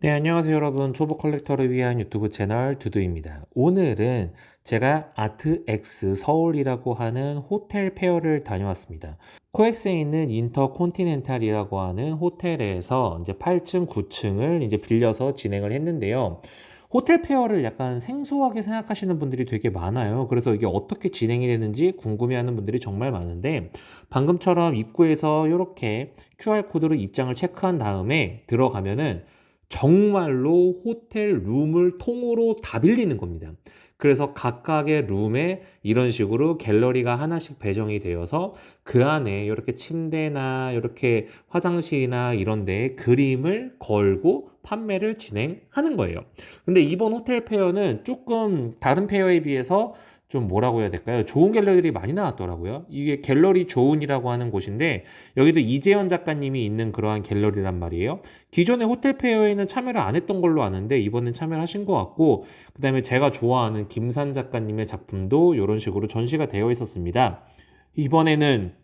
네, 안녕하세요, 여러분. 초보 컬렉터를 위한 유튜브 채널 두두입니다. 오늘은 제가 아트엑스 서울이라고 하는 호텔 페어를 다녀왔습니다. 코엑스에 있는 인터콘티넨탈이라고 하는 호텔에서 이제 8층, 9층을 이제 빌려서 진행을 했는데요. 호텔 페어를 약간 생소하게 생각하시는 분들이 되게 많아요. 그래서 이게 어떻게 진행이 되는지 궁금해하는 분들이 정말 많은데 방금처럼 입구에서 이렇게 QR코드로 입장을 체크한 다음에 들어가면은 정말로 호텔 룸을 통으로 다 빌리는 겁니다. 그래서 각각의 룸에 이런 식으로 갤러리가 하나씩 배정이 되어서 그 안에 이렇게 침대나 이렇게 화장실이나 이런 데에 그림을 걸고 판매를 진행하는 거예요. 근데 이번 호텔 페어는 조금 다른 페어에 비해서 좀 뭐라고 해야 될까요? 좋은 갤러리들이 많이 나왔더라고요. 이게 갤러리 좋은이라고 하는 곳인데 여기도 이재현 작가님이 있는 그러한 갤러리란 말이에요. 기존의 호텔 페어에는 참여를 안 했던 걸로 아는데 이번엔 참여를 하신 것 같고 그다음에 제가 좋아하는 김산 작가님의 작품도 이런 식으로 전시가 되어 있었습니다. 이번에는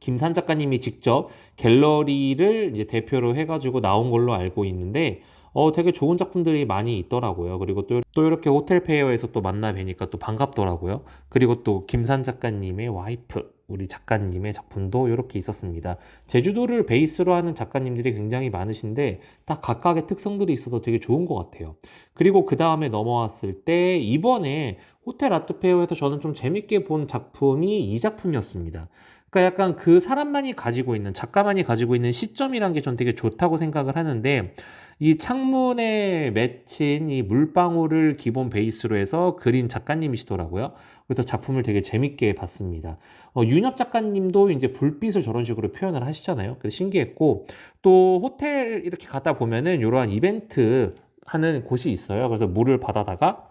김산 작가님이 직접 갤러리를 이제 대표로 해가지고 나온 걸로 알고 있는데 어, 되게 좋은 작품들이 많이 있더라고요. 그리고 또, 또 이렇게 호텔 페어에서 또 만나 뵈니까 또 반갑더라고요. 그리고 또 김산 작가님의 와이프, 우리 작가님의 작품도 이렇게 있었습니다. 제주도를 베이스로 하는 작가님들이 굉장히 많으신데 다 각각의 특성들이 있어서 되게 좋은 것 같아요. 그리고 그 다음에 넘어왔을 때 이번에 호텔 아트 페어에서 저는 좀 재밌게 본 작품이 이 작품이었습니다. 그러니까 약간 그 사람만이 가지고 있는 작가만이 가지고 있는 시점이란 게 전 되게 좋다고 생각을 하는데 이 창문에 맺힌 이 물방울을 기본 베이스로 해서 그린 작가님이시더라고요. 그래서 작품을 되게 재밌게 봤습니다. 어, 윤엽 작가님도 이제 불빛을 저런 식으로 표현을 하시잖아요. 그래서 신기했고 또 호텔 이렇게 가다 보면은 이러한 이벤트 하는 곳이 있어요. 그래서 물을 받아다가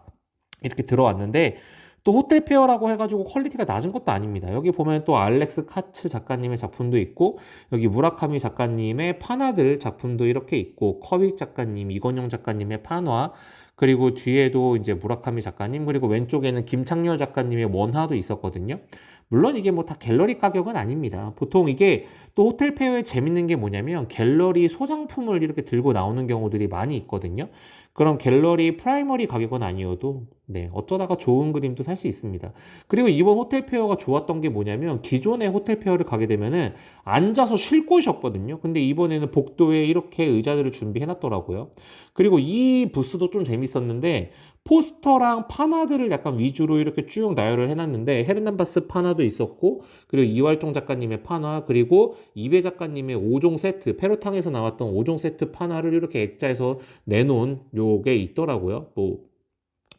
이렇게 들어왔는데 또 호텔 페어라고 해가지고 퀄리티가 낮은 것도 아닙니다. 여기 보면 또 알렉스 카츠 작가님의 작품도 있고 여기 무라카미 작가님의 판화들 작품도 이렇게 있고 커빅 작가님, 이건영 작가님의 판화 그리고 뒤에도 이제 무라카미 작가님 그리고 왼쪽에는 김창렬 작가님의 원화도 있었거든요. 물론 이게 뭐 다 갤러리 가격은 아닙니다. 보통 이게 또 호텔 페어에 재밌는 게 뭐냐면 갤러리 소장품을 이렇게 들고 나오는 경우들이 많이 있거든요. 그럼 갤러리 프라이머리 가격은 아니어도 네, 어쩌다가 좋은 그림도 살 수 있습니다. 그리고 이번 호텔 페어가 좋았던 게 뭐냐면 기존의 호텔 페어를 가게 되면은 앉아서 쉴 곳이 없거든요. 근데 이번에는 복도에 이렇게 의자들을 준비해 놨더라고요. 그리고 이 부스도 좀 재밌었는데 포스터랑 파나들을 약간 위주로 이렇게 쭉 나열을 해놨는데 헤르난바스 파나도 있었고 그리고 이활종 작가님의 파나 그리고 이배 작가님의 5종 세트 페로탕에서 나왔던 5종 세트 파나를 이렇게 액자에서 내놓은 요게 있더라고요. 뭐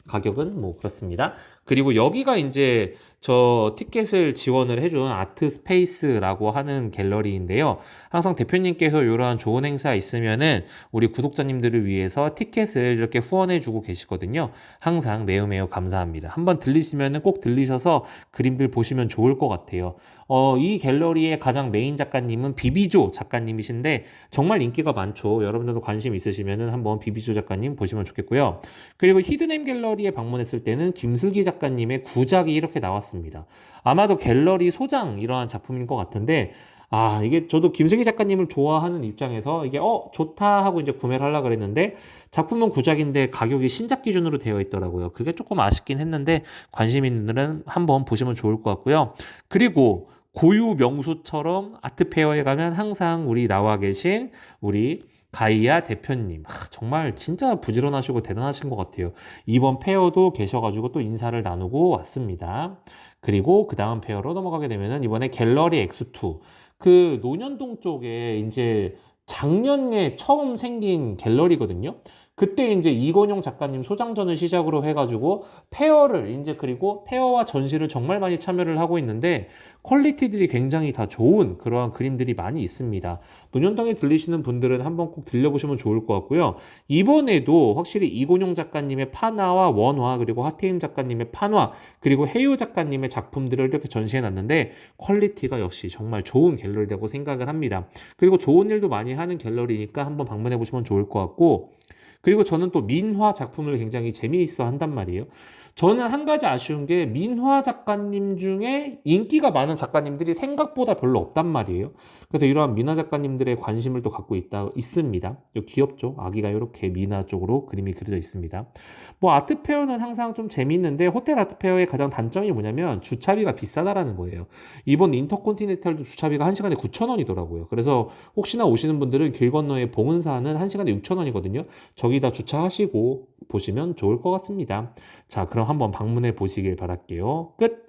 가격은 뭐 그렇습니다. 그리고 여기가 이제 저 티켓을 지원을 해준 아트 스페이스라고 하는 갤러리인데요. 항상 대표님께서 이러한 좋은 행사 있으면은 우리 구독자님들을 위해서 티켓을 이렇게 후원해주고 계시거든요. 항상 매우 매우 감사합니다. 한번 들리시면은 꼭 들리셔서 그림들 보시면 좋을 것 같아요. 어, 이 갤러리의 가장 메인 작가님은 비비조 작가님이신데 정말 인기가 많죠. 여러분들도 관심 있으시면은 한번 비비조 작가님 보시면 좋겠고요. 그리고 히든엠 갤러리에 방문했을 때는 김슬기 작가 작가님의 구작이 이렇게 나왔습니다. 아마도 갤러리 소장 이러한 작품인 것 같은데 아 이게 저도 김승희 작가님을 좋아하는 입장에서 이게 어 좋다 하고 이제 구매를 하려 그랬는데 작품은 구작인데 가격이 신작 기준으로 되어 있더라고요. 그게 조금 아쉽긴 했는데 관심 있는 분들은 한번 보시면 좋을 것 같고요. 그리고 고유 명수처럼 아트페어에 가면 항상 우리 나와 계신 우리 가이아 대표님 하, 정말 진짜 부지런하시고 대단하신 것 같아요. 이번 페어도 계셔가지고 또 인사를 나누고 왔습니다. 그리고 그 다음 페어로 넘어가게 되면은 이번에 갤러리 X2 그 논현동 쪽에 이제 작년에 처음 생긴 갤러리거든요. 그때 이제 이건용 작가님 소장전을 시작으로 해가지고 페어를 이제 그리고 페어와 전시를 정말 많이 참여를 하고 있는데 퀄리티들이 굉장히 다 좋은 그러한 그림들이 많이 있습니다. 논현동에 들리시는 분들은 한번 꼭 들려보시면 좋을 것 같고요. 이번에도 확실히 이곤용 작가님의 판화와 원화 그리고 하태임 작가님의 판화 그리고 해요 작가님의 작품들을 이렇게 전시해 놨는데 퀄리티가 역시 정말 좋은 갤러리라고 생각을 합니다. 그리고 좋은 일도 많이 하는 갤러리니까 한번 방문해 보시면 좋을 것 같고 그리고 저는 또 민화 작품을 굉장히 재미있어 한단 말이에요. 저는 한 가지 아쉬운 게 민화 작가님 중에 인기가 많은 작가님들이 생각보다 별로 없단 말이에요. 그래서 이러한 민화 작가님들의 관심을 또 갖고 있다 있습니다. 요 귀엽죠? 아기가 이렇게 민화 쪽으로 그림이 그려져 있습니다. 뭐 아트 페어는 항상 좀 재밌는데 호텔 아트 페어의 가장 단점이 뭐냐면 주차비가 비싸다라는 거예요. 이번 인터콘티넨탈도 주차비가 1시간에 9,000원이더라고요. 그래서 혹시나 오시는 분들은 길 건너에 봉은사는 1시간에 6,000원이거든요. 저기다 주차하시고 보시면 좋을 것 같습니다. 자, 그럼 한번 방문해 보시길 바랄게요. 끝!